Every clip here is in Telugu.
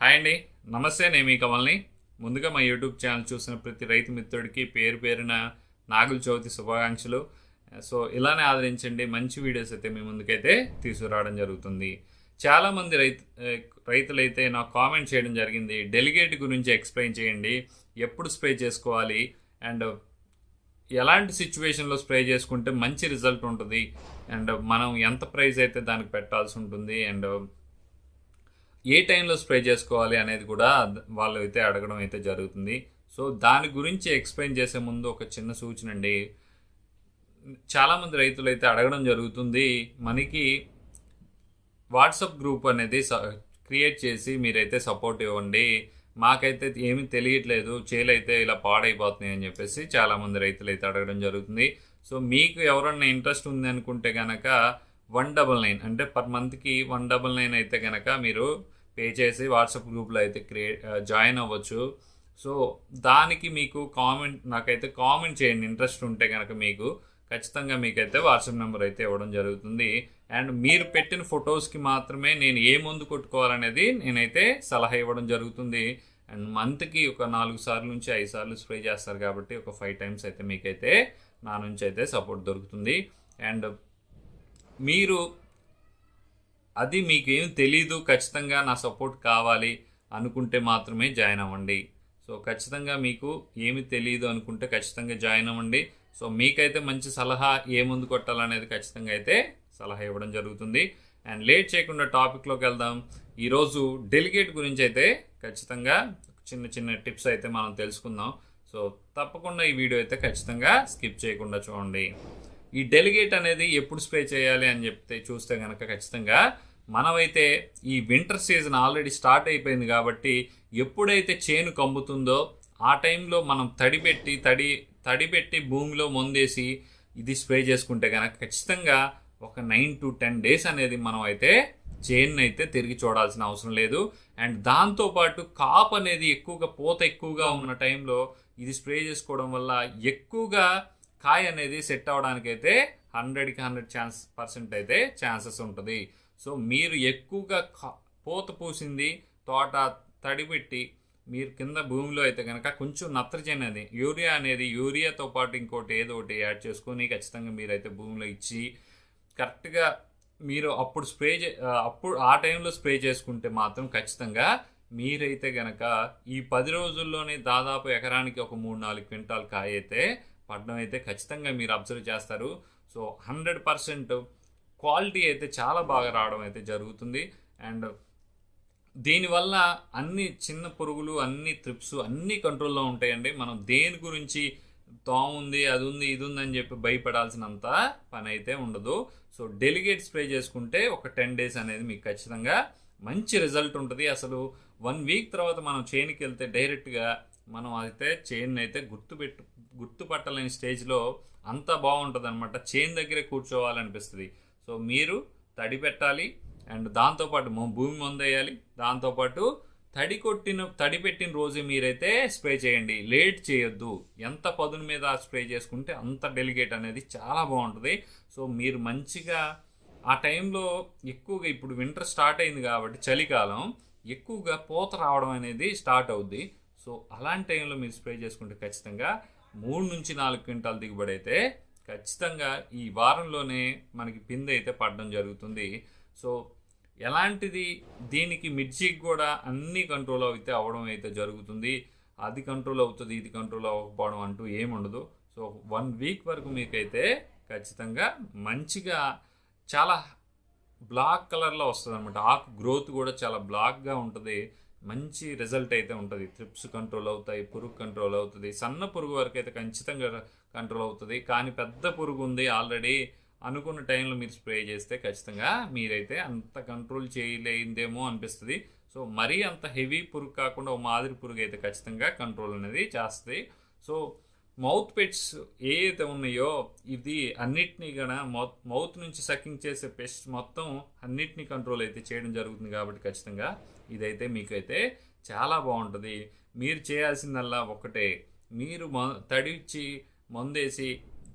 హాయ్ అండి. నమస్తే నేను మీ కమల్ని. ముందుగా మా యూట్యూబ్ ఛానల్ చూసిన ప్రతి రైతు మిత్రుడికి పేరు పేరున నాగుల చవితి శుభాకాంక్షలు. సో ఇలానే ఆదరించండి. మంచి వీడియోస్ అయితే మీ ముందుకైతే తీసుకురావడం జరుగుతుంది. చాలామంది రైతు రైతులైతే నాకు కామెంట్ చేయడం జరిగింది. డెలిగేట్ గురించి ఎక్స్ప్లెయిన్ చేయండి. ఎప్పుడు స్ప్రే చేసుకోవాలి? అండ్ ఎలాంటి సిచ్యువేషన్లో స్ప్రే చేసుకుంటే మంచి రిజల్ట్ ఉంటుంది? అండ్ మనం ఎంత ప్రైస్ అయితే దానికి పెట్టాల్సి ఉంటుంది? అండ్ ఏ టైంలో స్ప్రే చేసుకోవాలి అనేది కూడా వాళ్ళు అయితే అడగడం అయితే జరుగుతుంది. సో దాని గురించి ఎక్స్ప్లెయిన్ చేసే ముందు ఒక చిన్న సూచన అండి. చాలామంది రైతులు అయితే అడగడం జరుగుతుంది మనకి వాట్సాప్ గ్రూప్ అనేది క్రియేట్ చేసి మీరైతే సపోర్ట్ ఇవ్వండి. మాకైతే ఏమీ తెలియట్లేదు చేలైతే ఇలా పాడైపోతున్నాయి అని చెప్పేసి చాలామంది రైతులు అయితే అడగడం జరుగుతుంది. సో మీకు ఎవరన్నా ఇంట్రెస్ట్ ఉంది అనుకుంటే కనుక వన్ డబల్ నైన్ అంటే పర్ మంత్కి వన్ డబల్ నైన్ అయితే కనుక మీరు పే చేసి వాట్సాప్ గ్రూప్లో అయితే క్రియేట్ జాయిన్ అవ్వచ్చు. సో దానికి మీకు కామెంట్ నాకైతే కామెంట్ చేయండి. ఇంట్రెస్ట్ ఉంటే కనుక మీకు ఖచ్చితంగా మీకైతే వాట్సాప్ నెంబర్ అయితే ఇవ్వడం జరుగుతుంది. అండ్ మీరు పెట్టిన ఫొటోస్కి మాత్రమే నేను ఏ మందు కొట్టుకోవాలనేది నేనైతే సలహా ఇవ్వడం జరుగుతుంది. అండ్ మంత్కి ఒక నాలుగు సార్లు నుంచి ఐదు సార్లు స్ప్రే చేస్తారు కాబట్టి ఒక ఫైవ్ టైమ్స్ అయితే మీకైతే నా నుంచి అయితే సపోర్ట్ దొరుకుతుంది. అండ్ మీరు అది మీకు తెలీదు ఖచ్చితంగా నా సపోర్ట్ కావాలి అనుకుంటే మాత్రమే జాయిన్ అవ్వండి. సో ఖచ్చితంగా మీకు ఏమి తెలియదు అనుకుంటే ఖచ్చితంగా జాయిన్ అవ్వండి. సో మీకైతే మంచి సలహా ఏ ముందు కొట్టాలనేది ఖచ్చితంగా అయితే సలహా ఇవ్వడం జరుగుతుంది. అండ్ లేట్ చేయకుండా టాపిక్లోకి వెళ్దాం. ఈరోజు డెలిగేట్ గురించి అయితే ఖచ్చితంగా చిన్న చిన్న టిప్స్ అయితే మనం తెలుసుకుందాం. సో తప్పకుండా ఈ వీడియో అయితే ఖచ్చితంగా స్కిప్ చేయకుండా చూడండి. ఈ డెలిగేట్ అనేది ఎప్పుడు స్ప్రే చేయాలి అని చెప్తే చూస్తే కనుక ఖచ్చితంగా మనమైతే ఈ వింటర్ సీజన్ ఆల్రెడీ స్టార్ట్ అయిపోయింది కాబట్టి ఎప్పుడైతే చేను కమ్ముతుందో ఆ టైంలో మనం తడిపెట్టి తడి తడిపెట్టి భూమిలో మొందేసి ఇది స్ప్రే చేసుకుంటే కనుక ఖచ్చితంగా ఒక నైన్ టు టెన్ డేస్ అనేది మనం అయితే చేన్ అయితే తిరిగి చూడాల్సిన అవసరం లేదు. అండ్ దాంతోపాటు కాప్ అనేది ఎక్కువగా పూత ఎక్కువగా ఉన్న టైంలో ఇది స్ప్రే చేసుకోవడం వల్ల ఎక్కువగా కాయ అనేది సెట్ అవడానికి అయితే హండ్రెడ్కి హండ్రెడ్ ఛాన్స్ పర్సెంట్ అయితే ఛాన్సెస్ ఉంటుంది. సో మీరు ఎక్కువగా పూత పూసింది తోట తడిపెట్టి మీరు కింద భూమిలో అయితే కనుక కొంచెం నత్రజని అది యూరియా అనేది యూరియాతో పాటు ఇంకోటి ఏదో ఒకటి యాడ్ చేసుకొని ఖచ్చితంగా మీరైతే భూమిలో ఇచ్చి కరెక్ట్గా మీరు అప్పుడు స్ప్రే చే అప్పుడు ఆ టైంలో స్ప్రే చేసుకుంటే మాత్రం ఖచ్చితంగా మీరైతే గనక ఈ పది రోజుల్లోనే దాదాపు ఎకరానికి ఒక మూడు నాలుగు క్వింటాల్ కాయ అయితే పడడం అయితే ఖచ్చితంగా మీరు అబ్జర్వ్ చేస్తారు. సో హండ్రెడ్ పర్సెంట్ క్వాలిటీ అయితే చాలా బాగా రావడం అయితే జరుగుతుంది. అండ్ దీనివల్ల అన్ని చిన్న పురుగులు అన్ని త్రిప్స్ అన్ని కంట్రోల్లో ఉంటాయండి. మనం దేని గురించి దోమ ఉంది అది ఉంది ఇది ఉంది అని చెప్పి భయపడాల్సినంత పని అయితే ఉండదు. సో డెలిగేట్ స్ప్రే చేసుకుంటే ఒక టెన్ డేస్ అనేది మీకు ఖచ్చితంగా మంచి రిజల్ట్ ఉంటుంది. అసలు వన్ వీక్ తర్వాత మనం చేనుకి వెళ్తే డైరెక్ట్గా మనం అయితే చైన్ అయితే గుర్తుపెట్టు గుర్తుపట్టలేని స్టేజ్లో అంత బాగుంటుంది అనమాట చైన్ దగ్గరే కూర్చోవాలనిపిస్తుంది. సో మీరు తడి పెట్టాలి అండ్ దాంతోపాటు భూమి మందేయాలి. దాంతోపాటు తడి కొట్టిన తడి పెట్టిన రోజు మీరైతే స్ప్రే చేయండి. లేట్ చేయొద్దు. ఎంత పదును మీద స్ప్రే చేసుకుంటే అంత డెలిగేట్ అనేది చాలా బాగుంటుంది. సో మీరు మంచిగా ఆ టైంలో ఎక్కువగా ఇప్పుడు వింటర్ స్టార్ట్ అయింది కాబట్టి చలికాలం ఎక్కువగా పూత రావడం అనేది స్టార్ట్ అవుద్ది. సో అలాంటి టైంలో మీరు స్ప్రే చేసుకుంటే ఖచ్చితంగా మూడు నుంచి నాలుగు క్వింటాల్ దిగుబడి అయితే ఖచ్చితంగా ఈ వారంలోనే మనకి పిందె అయితే పడడం జరుగుతుంది. సో ఎలాంటిది దీనికి మిర్చికి కూడా అన్ని కంట్రోల్ అయితే అవ్వడం అయితే జరుగుతుంది. అది కంట్రోల్ అవుతుంది ఇది కంట్రోల్ అవ్వకపోవడం అంటూ ఏముండదు సో వన్ వీక్ వరకు మీకైతే ఖచ్చితంగా మంచిగా చాలా బ్లాక్ కలర్లో వస్తుంది అనమాట ఆకు గ్రోత్ కూడా చాలా బ్లాక్గా ఉంటుంది. మంచి రిజల్ట్ అయితే ఉంటుంది. త్రిప్స్ కంట్రోల్ అవుతాయి పురుగు కంట్రోల్ అవుతుంది. సన్న పురుగు వరకు అయితే ఖచ్చితంగా కంట్రోల్ అవుతుంది. కానీ పెద్ద పురుగు ఉంది ఆల్రెడీ. అనుకున్న టైంలో మీరు స్ప్రే చేస్తే ఖచ్చితంగా మీరైతే అంత కంట్రోల్ చేయలేదేమో అనిపిస్తుంది. సో మరీ అంత హెవీ పురుగు కాకుండా ఓ మాదిరి పురుగు అయితే ఖచ్చితంగా కంట్రోల్ అనేది చేస్తుంది. సో మౌత్ పెట్స్ ఏ ఉన్నాయో ఇది అన్నిటినీ కూడా మౌత్ మౌత్ నుంచి సకింగ్ చేసే పెస్ట్ మొత్తం అన్నిటినీ కంట్రోల్ అయితే చేయడం జరుగుతుంది కాబట్టి ఖచ్చితంగా ఇదైతే మీకైతే చాలా బాగుంటుంది. మీరు చేయాల్సిందల్లా ఒకటే మీరు తడిచి మందేసి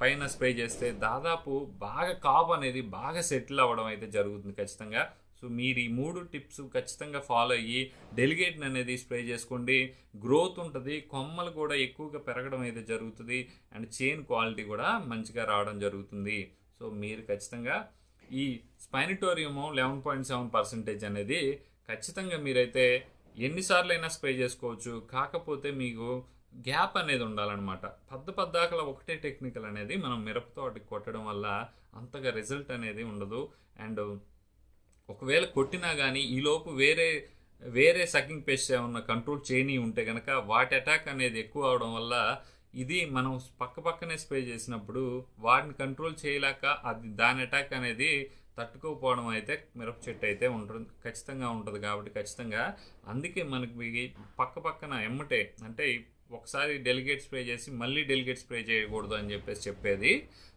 పైన స్ప్రే చేస్తే దాదాపు బాగా కాపు అనేది బాగా సెటిల్ అవ్వడం అయితే జరుగుతుంది ఖచ్చితంగా. సో మీరు ఈ మూడు టిప్స్ ఖచ్చితంగా ఫాలో అయ్యి డెలిగేట్ అనేది స్ప్రే చేసుకోండి. గ్రోత్ ఉంటుంది కొమ్మలు కూడా ఎక్కువగా పెరగడం అయితే జరుగుతుంది అండ్ చైన్ క్వాలిటీ కూడా మంచిగా రావడం జరుగుతుంది. సో మీరు ఖచ్చితంగా ఈ spinetoram eleven point seven percentage అనేది ఖచ్చితంగా మీరైతే ఎన్నిసార్లు అయినా స్ప్రే చేసుకోవచ్చు. కాకపోతే మీకు గ్యాప్ అనేది ఉండాలన్నమాట. పెద్ద పద్దాకల ఒకటే టెక్నికల్ అనేది మనం మిరపతోటి కొట్టడం వల్ల అంతగా రిజల్ట్ అనేది ఉండదు. అండ్ ఒకవేళ కొట్టినా కానీ ఈలోపు వేరే వేరే సకింగ్ పేస్ట్ ఏమన్నా కంట్రోల్ చేయని ఉంటే కనుక వాటి అటాక్ అనేది ఎక్కువ అవడం వల్ల ఇది మనం పక్క పక్కనే స్ప్రే చేసినప్పుడు వాటిని కంట్రోల్ చేయలేక అది దాని అటాక్ అనేది తట్టుకోకపోవడం అయితే మిరప చెట్టు అయితే ఉంటుంది ఖచ్చితంగా ఉంటుంది కాబట్టి ఖచ్చితంగా అందుకే మనకి పక్క పక్కన ఎమ్మటే అంటే ఒకసారి డెలిగేట్ స్ప్రే చేసి మళ్ళీ డెలిగేట్ స్ప్రే చేయకూడదు అని చెప్పేసి చెప్పేది.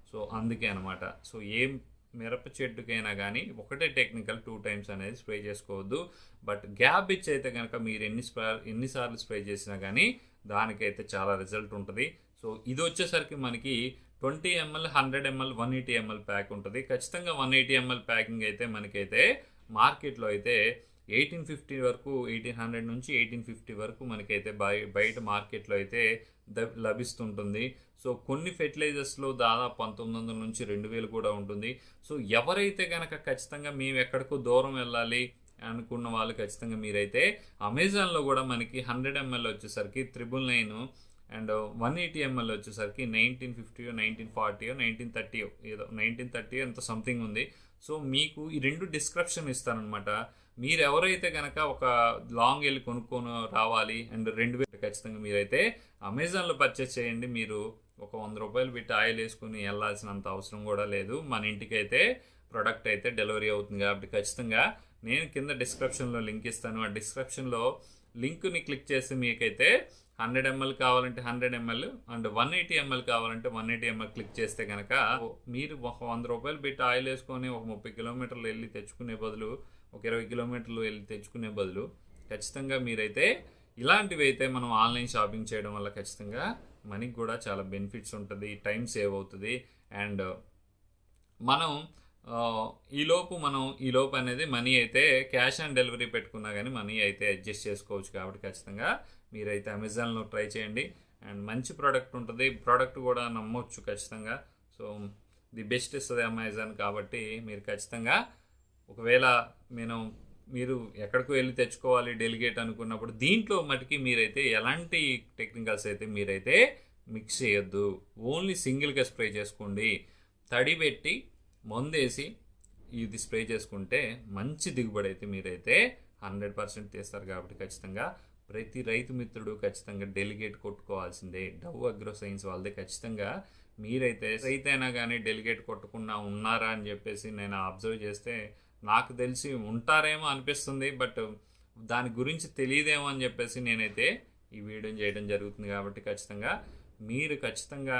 సో అందుకే అనమాట సో ఏం మిరప చెట్టుకైనా కానీ ఒకటే టెక్నికల్ టూ టైమ్స్ అనేది స్ప్రే చేసుకోవద్దు. బట్ గ్యాప్ ఇచ్చి అయితే కనుక మీరు ఎన్ని స్ప్రే ఎన్నిసార్లు స్ప్రే చేసినా కానీ దానికైతే చాలా రిజల్ట్ ఉంటుంది. సో ఇది వచ్చేసరికి మనకి twenty ML hundred ML one eighty ML pack ఉంటుంది. ఖచ్చితంగా వన్ ఎయిటీ ఎంఎల్ ప్యాకింగ్ అయితే మనకైతే మార్కెట్లో అయితే ఎయిటీన్ ఫిఫ్టీ వరకు ఎయిటీన్ హండ్రెడ్ నుంచి ఎయిటీన్ ఫిఫ్టీ వరకు మనకైతే బయ బయట మార్కెట్లో అయితే ద- లభిస్తుంటుంది. సో కొన్ని ఫెర్టిలైజర్స్లో దాదాపు పంతొమ్మిది వందల నుంచి రెండు వేలు కూడా ఉంటుంది. సో ఎవరైతే కనుక ఖచ్చితంగా మేము ఎక్కడికో దూరం వెళ్ళాలి అనుకున్న వాళ్ళు ఖచ్చితంగా మీరైతే అమెజాన్లో కూడా మనకి హండ్రెడ్ ఎంఎల్ వచ్చేసరికి triple nine and one eighty ML వచ్చేసరికి nineteen fifty nineteen forty nineteen thirty ఏదో నైన్టీన్ థర్టీ అంత సంథింగ్ ఉంది. సో మీకు ఈ రెండు డిస్క్రిప్షన్ ఇస్తానమాట మీరు ఎవరైతే కనుక ఒక లాంగ్ వెళ్ళి కొనుక్కొని రావాలి అండ్ రెండు వేలు ఖచ్చితంగా మీరైతే అమెజాన్లో పర్చేస్ చేయండి. మీరు ఒక వంద రూపాయలు పెట్టి ఆయిల్ వేసుకుని వెళ్ళాల్సినంత అవసరం కూడా లేదు. మన ఇంటికి అయితే ప్రొడక్ట్ అయితే డెలివరీ అవుతుంది కాబట్టి ఖచ్చితంగా నేను కింద డిస్క్రిప్షన్లో లింక్ ఇస్తాను. ఆ డిస్క్రిప్షన్లో లింక్ని క్లిక్ చేసి మీకైతే హండ్రెడ్ ఎంఎల్ కావాలంటే hundred ML and one eighty ML కావాలంటే వన్ ఎయిటీ ఎంఎల్ క్లిక్ చేస్తే కనుక మీరు ఒక వంద రూపాయలు పెట్టి ఆయిల్ వేసుకొని ఒక ముప్పై కిలోమీటర్లు వెళ్ళి తెచ్చుకునే బదులు ఒక ఇరవై కిలోమీటర్లు వెళ్ళి తెచ్చుకునే బదులు ఖచ్చితంగా మీరైతే ఇలాంటివి అయితే మనం ఆన్లైన్ షాపింగ్ చేయడం వల్ల ఖచ్చితంగా మనకి కూడా చాలా బెనిఫిట్స్ ఉంటుంది టైం సేవ్ అవుతుంది అండ్ మనం ఈలోపు మనం ఈలోపు అనేది మనీ అయితే క్యాష్ ఆన్ డెలివరీ పెట్టుకున్నా కానీ మనీ అయితే అడ్జస్ట్ చేసుకోవచ్చు కాబట్టి ఖచ్చితంగా మీరైతే అమెజాన్లో ట్రై చేయండి. అండ్ మంచి ప్రోడక్ట్ ఉంటుంది. ప్రోడక్ట్ కూడా నమ్మొచ్చు ఖచ్చితంగా. సో ది బెస్ట్ ఇస్తుంది అమెజాన్ కాబట్టి మీరు ఖచ్చితంగా ఒకవేళ నేను మీరు ఎక్కడికి వెళ్ళి తెచ్చుకోవాలి డెలిగేట్ అనుకున్నప్పుడు దీంట్లో మటుకి మీరైతే ఎలాంటి టెక్నికల్స్ అయితే మీరైతే మిక్స్ చేయొద్దు. ఓన్లీ సింగిల్గా స్ప్రే చేసుకోండి. తడి పెట్టి మందేసి ఇది స్ప్రే చేసుకుంటే మంచి దిగుబడి అయితే మీరైతే హండ్రెడ్ పర్సెంట్ తీస్తారు కాబట్టి ఖచ్చితంగా. ప్రతి రైతు మిత్రుడు ఖచ్చితంగా డెలిగేట్ కొట్టుకోవాల్సిందే. డవ్ అగ్రో సైన్స్ వాళ్ళదే. ఖచ్చితంగా మీరైతే రైతైనా కానీ డెలిగేట్ కొట్టకుండా ఉన్నారా అని చెప్పేసి నేను అబ్జర్వ్ చేస్తే నాకు తెలిసి ఉంటారేమో అనిపిస్తుంది. బట్ దాని గురించి తెలియదేమో అని చెప్పేసి నేనైతే ఈ వీడియో చేయడం జరుగుతుంది కాబట్టి ఖచ్చితంగా మీరు ఖచ్చితంగా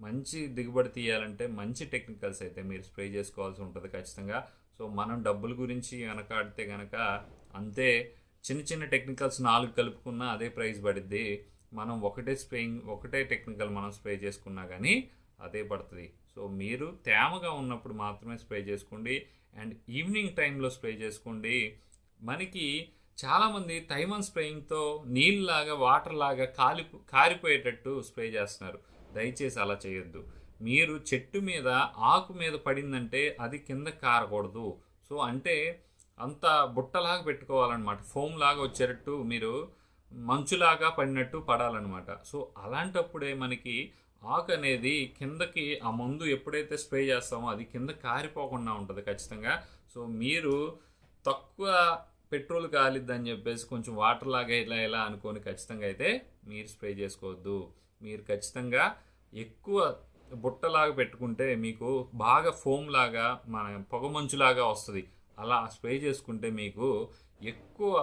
మంచి దిగుబడి తీయాలంటే మంచి టెక్నికల్స్ అయితే మీరు స్ప్రే చేసుకోవాల్సి ఉంటుంది ఖచ్చితంగా. సో మనం డబ్బుల గురించి వెనకాడితే కనుక అంతే చిన్న చిన్న టెక్నికల్స్ నాలుగు కలుపుకున్న అదే ప్రైస్ పడుద్ది. మనం ఒకటే స్ప్రేయింగ్ ఒకటే టెక్నికల్ మనం స్ప్రే చేసుకున్నా కానీ అదే పడుతుంది. సో మీరు తేమగా ఉన్నప్పుడు మాత్రమే స్ప్రే చేసుకోండి. అండ్ ఈవినింగ్ టైంలో స్ప్రే చేసుకోండి. మనకి చాలామంది థైమన్ స్ప్రేయింగ్తో నీళ్ళలాగా వాటర్ లాగా కాలి కారిపోయేటట్టు స్ప్రే చేస్తున్నారు. దయచేసి అలా చేయొద్దు. మీరు చెట్టు మీద ఆకు మీద పడిందంటే అది కింద కారకూడదు. సో అంటే అంత బుట్టలాగా పెట్టుకోవాలన్నమాట. ఫోమ్ లాగా వచ్చేటట్టు మీరు మంచులాగా పడినట్టు పడాలన్నమాట. సో అలాంటప్పుడే మనకి ఆకు అనేది కిందకి ఆ మందు ఎప్పుడైతే స్ప్రే చేస్తామో అది కింద కారిపోకుండా ఉంటుంది ఖచ్చితంగా. సో మీరు తక్కువ పెట్రోల్ కాలిద్దని చెప్పేసి కొంచెం వాటర్ లాగా ఇలా ఇలా అనుకొని ఖచ్చితంగా అయితే మీరు స్ప్రే చేసుకోవద్దు. మీరు ఖచ్చితంగా ఎక్కువ బుట్టలాగా పెట్టుకుంటే మీకు బాగా ఫోమ్ లాగా మన పొగమంచులాగా వస్తుంది. అలా స్ప్రే చేసుకుంటే మీకు ఎక్కువ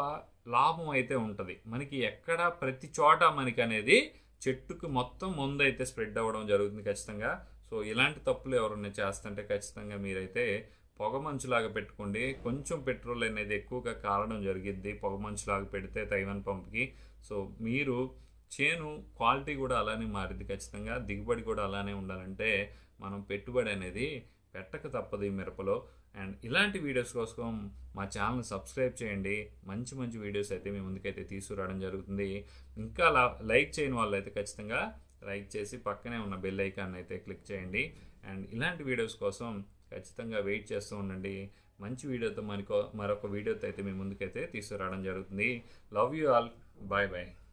లాభం అయితే ఉంటుంది. మనకి ఎక్కడ ప్రతి చోట మనకి అనేది చెట్టుకు మొత్తం ముందు అయితే స్ప్రెడ్ అవ్వడం జరుగుతుంది ఖచ్చితంగా. సో ఇలాంటి తప్పులు ఎవరైనా చేస్తుంటే ఖచ్చితంగా మీరైతే పొగమంచులాగా పెట్టుకోండి. కొంచెం పెట్రోల్ అనేది ఎక్కువగా కారడం జరిగిద్ది. పొగమంచులాగా పెడితే తైవన్ పంప్కి. సో మీరు చేను క్వాలిటీ కూడా అలానే మారింది ఖచ్చితంగా. దిగుబడి కూడా అలానే ఉండాలంటే మనం పెట్టుబడి అనేది పెట్టక తప్పదు ఈ మిరపలో. అండ్ ఇలాంటి వీడియోస్ కోసం మా ఛానల్ సబ్స్క్రైబ్ చేయండి. మంచి మంచి వీడియోస్ అయితే మీ ముందుకైతే తీసుకురావడం జరుగుతుంది. ఇంకా లైక్ చేయని వాళ్ళు అయితే ఖచ్చితంగా లైక్ చేసి పక్కనే ఉన్న బెల్ ఐకాన్ అయితే క్లిక్ చేయండి. అండ్ ఇలాంటి వీడియోస్ కోసం ఖచ్చితంగా వెయిట్ చేస్తూ ఉండండి. మంచి వీడియోతో మనకో మరొక వీడియోతో అయితే మీ ముందుకైతే తీసుకురావడం జరుగుతుంది. Love you all bye bye